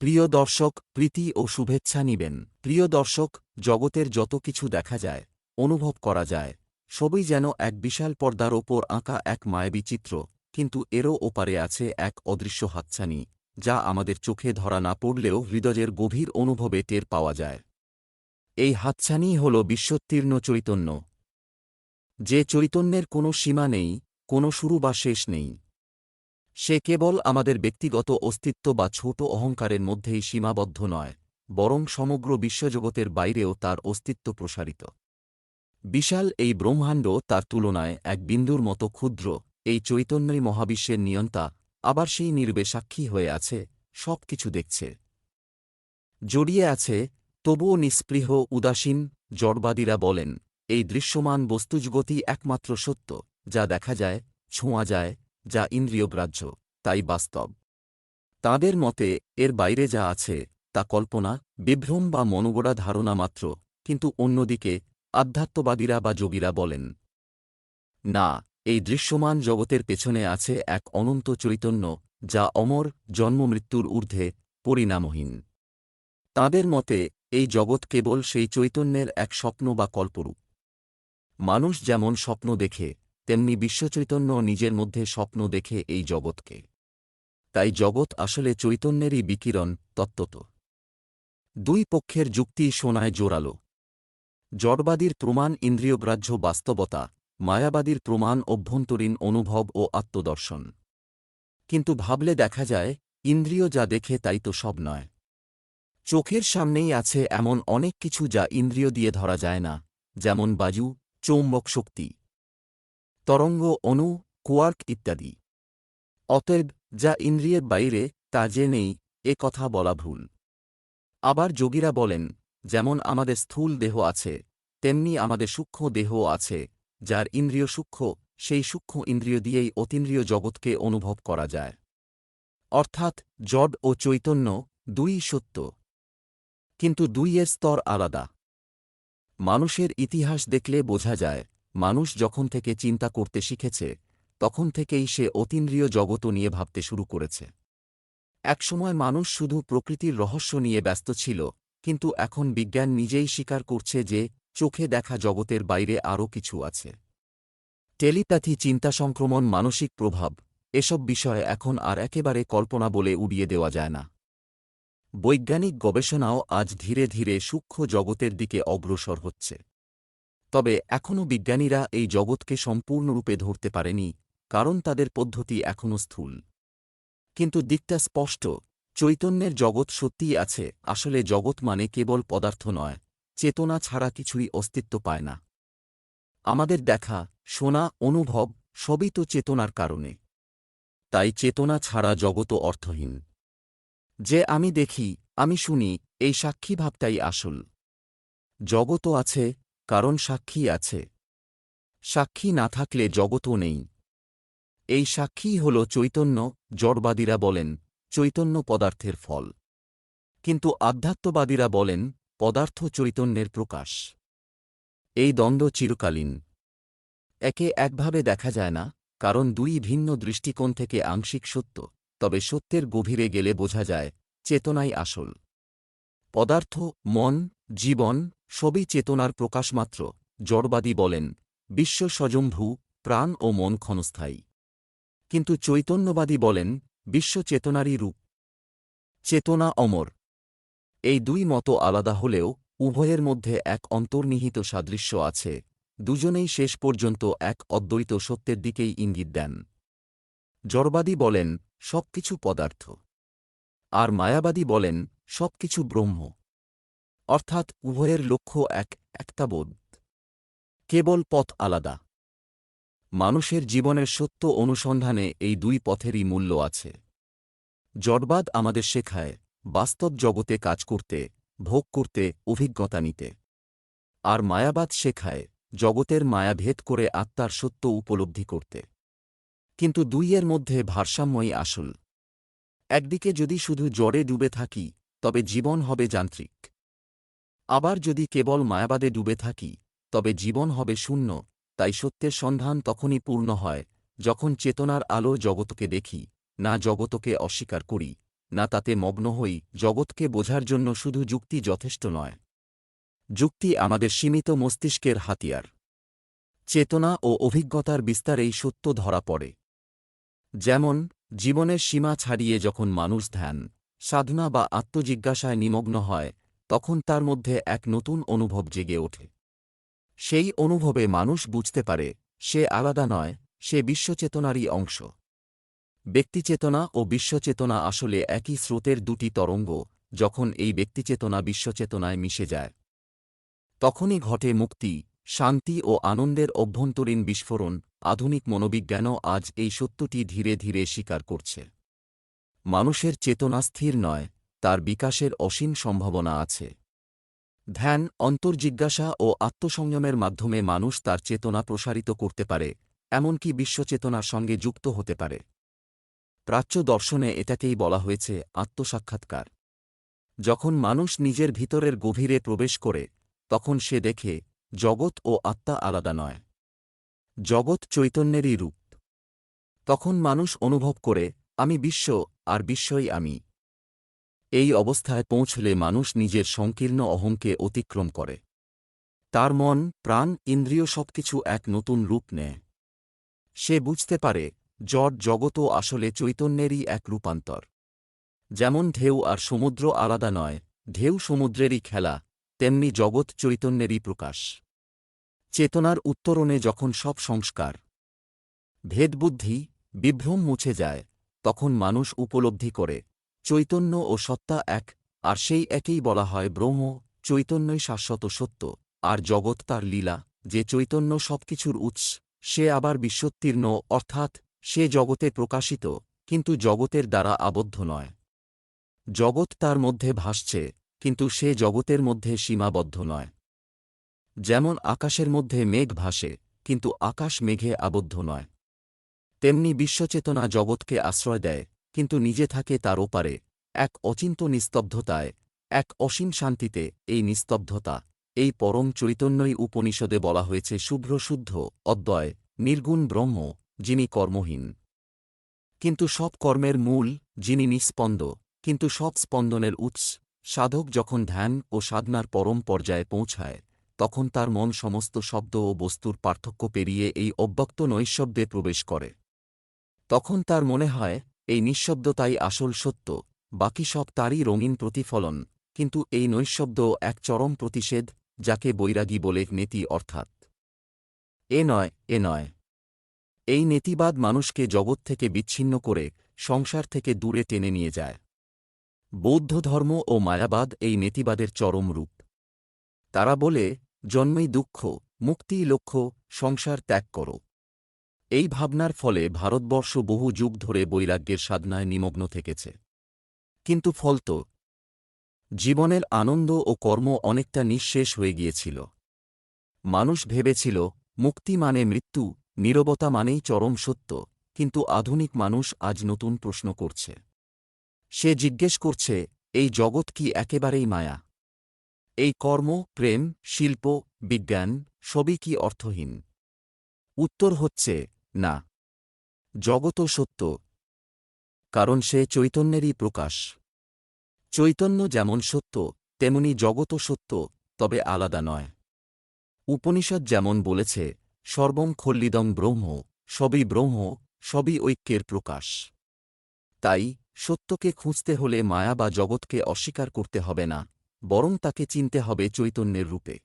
প্রিয় দর্শক, প্রীতি ও শুভেচ্ছা নিবেন। প্রিয় দর্শক, জগতের যত কিছু দেখা যায়, অনুভব করা যায়, সবই যেন এক বিশাল পর্দার ওপর আঁকা এক মায়াবী চিত্র, কিন্তু এরও ওপারে আছে এক অদৃশ্য হাতছানি, যা আমাদের চোখে ধরা না পড়লেও হৃদয়ের গভীর অনুভবে টের পাওয়া যায়। এই হাতছানি হল বিশ্বোত্তীর্ণ চৈতন্য। যে চৈতন্যের কোনো সীমা নেই, কোনো শুরু বা শেষ নেই সে কেবল আমাদের ব্যক্তিগত অস্তিত্ব বা ছোট অহংকারের মধ্যেই সীমাবদ্ধ নয়, বরং সমগ্র বিশ্বজগতের বাইরেও তার অস্তিত্ব প্রসারিত। বিশাল এই ব্রহ্মাণ্ড তার তুলনায় এক বিন্দুর মতো ক্ষুদ্র, এই চৈতন্যই মহাবিশ্বের নিয়ন্তা, আবার সেই নির্বে সাক্ষী হয়ে আছে সব কিছু দেখছে। জড়িয়ে আছে, তবুও নিস্পৃহ, উদাসীন, জড়বাদীরা বলেন, এই দৃশ্যমান বস্তুজগতই একমাত্র সত্য, যা দেখা যায়, ছোঁয়া যায় যা ইন্দ্রিয়গ্রাহ্য, তাই বাস্তব। তাঁদের মতে, এর বাইরে যা আছে, তা কল্পনা, বিভ্রম বা মনোগড়া ধারণা মাত্র, কিন্তু অন্যদিকে, আধ্যাত্মবাদীরা বা যোগীরা বলেন, না, এই দৃশ্যমান জগতের পেছনে আছে এক অনন্ত চৈতন্য, যা অমর, জন্মমৃত্যুর ঊর্ধ্বে, পরিণামহীন। তাঁদের মতে, এই জগৎ কেবল সেই চৈতন্যের এক স্বপ্ন বা কল্পরূপ। মানুষ যেমন স্বপ্ন দেখে তেমনি বিশ্বচৈতন্য নিজের মধ্যে স্বপ্ন দেখে এই জগৎকে। তাই জগৎ আসলে চৈতন্যেরই বিকিরণ তত্ত্বত। দুই পক্ষের যুক্তি শোনায় জোরালো। জড়বাদীর প্রমাণ ইন্দ্রিয়গ্রাহ্য বাস্তবতা, মায়াবাদীর প্রমাণ অভ্যন্তরীণ অনুভব ও আত্মদর্শন। কিন্তু ভাবলে দেখা যায়, ইন্দ্রিয় যা দেখে তাই তো সব নয়। চোখের সামনেই আছে এমন অনেক কিছু যা ইন্দ্রিয় দিয়ে ধরা যায় না, যেমন বায়ু, চৌম্বক শক্তি। তরঙ্গ, অণু, কোয়ার্ক ইত্যাদি। অতএব যা ইন্দ্রিয়ের বাইরে, তা যে নেই, এ কথা বলা ভুল। আবার যোগীরা বলেন, যেমন আমাদের স্থূল দেহ আছে, তেমনি আমাদের সূক্ষ্ম দেহও আছে, যার ইন্দ্রিয় সূক্ষ্ম, সেই সূক্ষ্ম ইন্দ্রিয় দিয়েই অতীন্দ্রিয় জগৎকে অনুভব করা যায়। অর্থাৎ জড ও চৈতন্য দুই সত্য। কিন্তু দুইয়ের স্তর আলাদা। মানুষের ইতিহাস দেখলে বোঝা যায় মানুষ যখন থেকে চিন্তা করতে শিখেছে, তখন থেকেই সে অতীন্দ্রিয় জগতও নিয়ে ভাবতে শুরু করেছে। একসময় মানুষ শুধু প্রকৃতির রহস্য নিয়ে ব্যস্ত ছিল, কিন্তু এখন বিজ্ঞান নিজেই স্বীকার করছে যে, চোখে দেখা জগতের বাইরে আরও কিছু আছে। টেলিপ্যাথি, চিন্তা সংক্রমণ, মানসিক প্রভাব, এসব বিষয়ে এখন আর একেবারে কল্পনা বলে উড়িয়ে দেওয়া যায় না। বৈজ্ঞানিক গবেষণাও আজ ধীরে ধীরে সূক্ষ্ম জগতের দিকে অগ্রসর হচ্ছে। তবে এখনও বিজ্ঞানীরা এই জগৎকে সম্পূর্ণরূপে ধরতে পারেনি, কারণ তাদের পদ্ধতি এখনও স্থূল। কিন্তু দিকটা স্পষ্ট, চৈতন্যের জগৎ সত্যিই আছে, আসলে জগৎ মানে কেবল পদার্থ নয়, চেতনা ছাড়া কিছুই অস্তিত্ব পায় না। আমাদের দেখা, শোনা, অনুভব, সবই তো চেতনার কারণে। তাই চেতনা ছাড়া জগৎও অর্থহীন। যে আমি দেখি, আমি শুনি, এই সাক্ষী ভাবটাই আসল। জগতও আছে কারণ সাক্ষী আছে। সাক্ষী না থাকলে জগতও নেই। এই সাক্ষী হল চৈতন্য, জড়বাদীরা বলেন, চৈতন্য পদার্থের ফল। কিন্তু আধ্যাত্মবাদীরা বলেন, পদার্থ চৈতন্যের প্রকাশ। এই দ্বন্দ্ব চিরকালীন। একে একভাবে দেখা যায় না, কারণ দুই ভিন্ন দৃষ্টিকোণ থেকে আংশিক সত্য, তবে সত্যের গভীরে গেলে বোঝা যায়, চেতনাই আসল। পদার্থ, মন জীবন সবই চেতনার প্রকাশমাত্র, জড়বাদী বলেন, বিশ্ব স্বজম্ভূ, প্রাণ ও মন ক্ষণস্থায়ী। কিন্তু চৈতন্যবাদী বলেন, বিশ্ব চেতনারই রূপ। চেতনা অমর। এই দুই মতো আলাদা হলেও উভয়ের মধ্যে এক অন্তর্নিহিত সাদৃশ্য আছে, দুজনেই শেষ পর্যন্ত এক অদ্বৈত সত্যের দিকেই ইঙ্গিত দেন। জড়বাদী বলেন, সবকিছু পদার্থ। আর মায়াবাদী বলেন, সবকিছু ব্রহ্ম। অর্থাৎ উভয়ের লক্ষ্য এক, একটা বোধ। কেবল পথ আলাদা। মানুষের জীবনের সত্য অনুসন্ধানে এই দুই পথেরই মূল্য আছে। জটবাদ আমাদের শেখায় বাস্তব জগতে কাজ করতে, ভোগ করতে, অভিজ্ঞতা নিতে। আর মায়াবাদ শেখায় জগতের মায়া ভেদ করে আত্মার সত্য উপলব্ধি করতে। কিন্তু দুইয়ের মধ্যে ভারসাম্যই আসল। একদিকে যদি শুধু জ্বরে ডুবে থাকি, তবে জীবন হবে যান্ত্রিক। আবার যদি কেবল মায়াবাদে ডুবে থাকি, তবে জীবন হবে শূন্য, তাই সত্যের সন্ধান তখনই পূর্ণ হয়, যখন চেতনার আলো জগতকে দেখি, না জগতকে অস্বীকার করি, না তাতে মগ্ন হই, জগৎকে বোঝার জন্য শুধু যুক্তি যথেষ্ট নয়। যুক্তি আমাদের সীমিত মস্তিষ্কের হাতিয়ার। চেতনা ও অভিজ্ঞতার বিস্তারেই সত্য ধরা পড়ে। যেমন, জীবনের সীমা ছাড়িয়ে যখন মানুষ ধ্যান, সাধনা বা আত্মজিজ্ঞাসায় নিমগ্ন হয় তখন তার মধ্যে এক নতুন অনুভব জেগে ওঠে। সেই অনুভবে মানুষ বুঝতে পারে, সে আলাদা নয়, সে বিশ্বচেতনারই অংশ। ব্যক্তিচেতনা ও বিশ্বচেতনা আসলে একই স্রোতের দুটি তরঙ্গ, যখন এই ব্যক্তিচেতনা বিশ্বচেতনায় মিশে যায়। তখনই ঘটে মুক্তি, শান্তি ও আনন্দের অভ্যন্তরীণ বিস্ফোরণ, আধুনিক মনোবিজ্ঞানও আজ এই সত্যটি ধীরে ধীরে স্বীকার করছে। মানুষের চেতনা স্থির নয় তার বিকাশের অসীম সম্ভাবনা আছে। ধ্যান, অন্তর্জিজ্ঞাসা ও আত্মসংযমের মাধ্যমে মানুষ তার চেতনা প্রসারিত করতে পারে, এমনকি বিশ্বচেতনার সঙ্গে যুক্ত হতে পারে। প্রাচ্য দর্শনে এটাকেই বলা হয়েছে আত্মসাক্ষাৎকার। যখন মানুষ নিজের ভিতরের গভীরে প্রবেশ করে, তখন সে দেখে, জগৎ ও আত্মা আলাদা নয়। জগৎ চৈতন্যেরই রূপ। তখন মানুষ অনুভব করে, আমি বিশ্ব, আর বিশ্বই আমি। এই অবস্থায় পৌঁছলে মানুষ নিজের সংকীর্ণ অহংকে অতিক্রম করে। তার মন, প্রাণ, ইন্দ্রিয় সবকিছু এক নতুন রূপ নেয়। সে বুঝতে পারে জট জগৎও আসলে চৈতন্যেরই এক রূপান্তর। যেমন ঢেউ আর সমুদ্র আলাদা নয়, ঢেউ সমুদ্রেরই খেলা, তেমনি জগৎ চৈতন্যেরই প্রকাশ। চেতনার উত্তরণে যখন সব সংস্কার, ভেদবুদ্ধি, বিভ্রম মুছে যায়, তখন মানুষ উপলব্ধি করে চৈতন্য ও সত্তা এক, আর সেই একেই বলা হয় ব্রহ্ম, চৈতন্যই শাশ্বত সত্য, আর জগৎ তার লীলা, যে চৈতন্য সবকিছুর উৎস, সে আবার বিশ্বোত্তীর্ণ, অর্থাৎ সে জগতে প্রকাশিত, কিন্তু জগতের দ্বারা আবদ্ধ নয়। জগৎ তার মধ্যে ভাসছে, কিন্তু সে জগতের মধ্যে সীমাবদ্ধ নয়। যেমন আকাশের মধ্যে মেঘ ভাসে, কিন্তু আকাশ মেঘে আবদ্ধ নয়। তেমনি বিশ্বচেতনা জগৎকে আশ্রয় দেয় কিন্তু নিজে থাকে তার ওপারে, এক অচিন্ত নিস্তব্ধতায়, এক অসীম শান্তিতে, এই নিস্তব্ধতা, এই পরম চৈতন্যই উপনিষদে বলা হয়েছে শুভ্র শুদ্ধ, অদ্বয়, নির্গুণ ব্রহ্ম, যিনি কর্মহীন। কিন্তু সব কর্মের মূল, যিনি নিস্পন্দ কিন্তু সব স্পন্দনের উৎস, সাধক যখন ধ্যান ও সাধনার পরম পর্যায়ে পৌঁছায়, তখন তার মন সমস্ত শব্দ ও বস্তুর পার্থক্য পেরিয়ে এই অব্যক্ত নৈশব্দে প্রবেশ করে। তখন তার মনে হয় এই নিঃশব্দতাই আসল সত্য, বাকি সব তারই রঙিন প্রতিফলন, কিন্তু এই নৈশব্দ এক চরম প্রতিষেধ, যাকে বৈরাগী বলে নেতি অর্থাৎ। এ নয় এ নয়। এই নেতিবাদ মানুষকে জগৎ থেকে বিচ্ছিন্ন করে, সংসার থেকে দূরে টেনে নিয়ে যায়। বৌদ্ধ ধর্ম ও মায়াবাদ এই নেতিবাদের চরম রূপ। তারা বলে, জন্মেই দুঃখ, মুক্তিই লক্ষ্য, সংসার ত্যাগ করো। এই ভাবনার ফলে ভারতবর্ষ বহু যুগ ধরে বৈরাগ্যের সাধনায় নিমগ্ন থেকেছে। কিন্তু ফল তো, জীবনের আনন্দ ও কর্ম অনেকটা নিঃশেষ হয়ে গিয়েছিল। মানুষ ভেবেছিল, মুক্তি মানে মৃত্যু, নীরবতা মানেই চরম সত্য, কিন্তু আধুনিক মানুষ আজ নতুন প্রশ্ন করছে। সে জিজ্ঞেস করছে, এই জগৎ কি একেবারেই মায়া? এই কর্ম, প্রেম, শিল্প, বিজ্ঞান, সবই কি অর্থহীন? উত্তর হচ্ছে না। জগৎও সত্য। কারণ সে চৈতন্যেরই প্রকাশ। চৈতন্য যেমন সত্য, তেমনি জগৎও সত্য, তবে আলাদা নয়। উপনিষদ যেমন বলেছে, সর্বং খল্লিদং ব্রহ্ম, সবই ব্রহ্ম, সবই ঐক্যের প্রকাশ। তাই সত্যকে খুঁজতে হলে মায়া বা জগৎকে অস্বীকার করতে হবে না, বরং তাকে চিনতে হবে চৈতন্যের রূপে।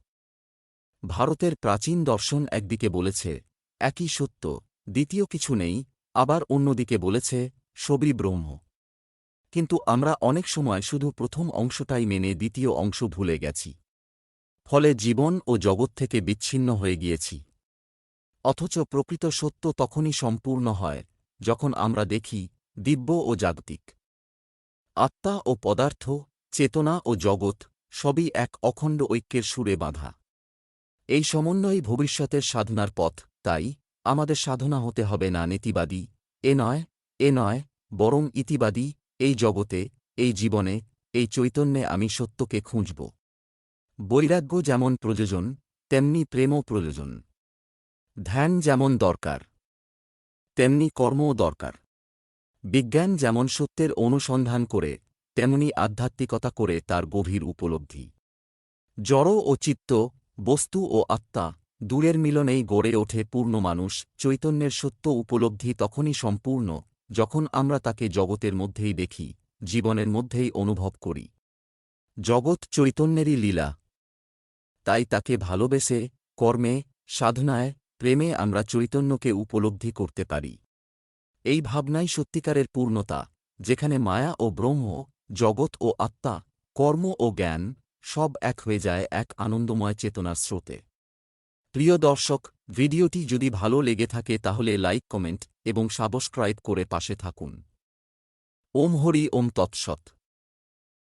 ভারতের প্রাচীন দর্শন একদিকে বলেছে, একই সত্য দ্বিতীয় কিছু নেই, আবার অন্যদিকে বলেছে, সবই ব্রহ্ম। কিন্তু আমরা অনেক সময় শুধু প্রথম অংশটাই মেনে দ্বিতীয় অংশ ভুলে গেছি। ফলে জীবন ও জগৎ থেকে বিচ্ছিন্ন হয়ে গিয়েছি। অথচ প্রকৃত সত্য তখনই সম্পূর্ণ হয়, যখন আমরা দেখি, দিব্য ও জাগতিক। আত্মা ও পদার্থ, চেতনা ও জগৎ, সবই এক অখণ্ড ঐক্যের সুরে বাঁধা। এই সমন্বয়ই ভবিষ্যতের সাধনার পথ, তাই আমাদের সাধনা হতে হবে না নেতিবাদী। এ নয় এ নয়, বরং ইতিবাদী, এই জগতে, এই জীবনে, এই চৈতন্যে আমি সত্যকে খুঁজব। বৈরাগ্য যেমন প্রয়োজন, তেমনি প্রেমও প্রয়োজন। ধ্যান যেমন দরকার, তেমনি কর্মও দরকার। বিজ্ঞান যেমন সত্যের অনুসন্ধান করে, তেমনি আধ্যাত্মিকতা করে তার গভীর উপলব্ধি। জড় ও চিত্ত, বস্তু ও আত্মা দূরের মিলনেই গড়ে ওঠে পূর্ণ মানুষ, চৈতন্যের সত্য উপলব্ধি তখনই সম্পূর্ণ, যখন আমরা তাকে জগতের মধ্যেই দেখি, জীবনের মধ্যেই অনুভব করি। জগৎ চৈতন্যেরই লীলা। তাই তাকে ভালোবেসে, কর্মে, সাধনায়, প্রেমে আমরা চৈতন্যকে উপলব্ধি করতে পারি। এই ভাবনাই সত্যিকারের পূর্ণতা, যেখানে মায়া ও ব্রহ্ম, জগৎ ও আত্মা, কর্ম ও জ্ঞান সব এক হয়ে যায় এক আনন্দময় চেতনার স্রোতে। প্রিয় দর্শক, ভিডিওটি যদি ভালো লেগে থাকে তাহলে লাইক, কমেন্ট এবং সাবস্ক্রাইব করে পাশে থাকুন। ওম হরি ওম তৎসৎ।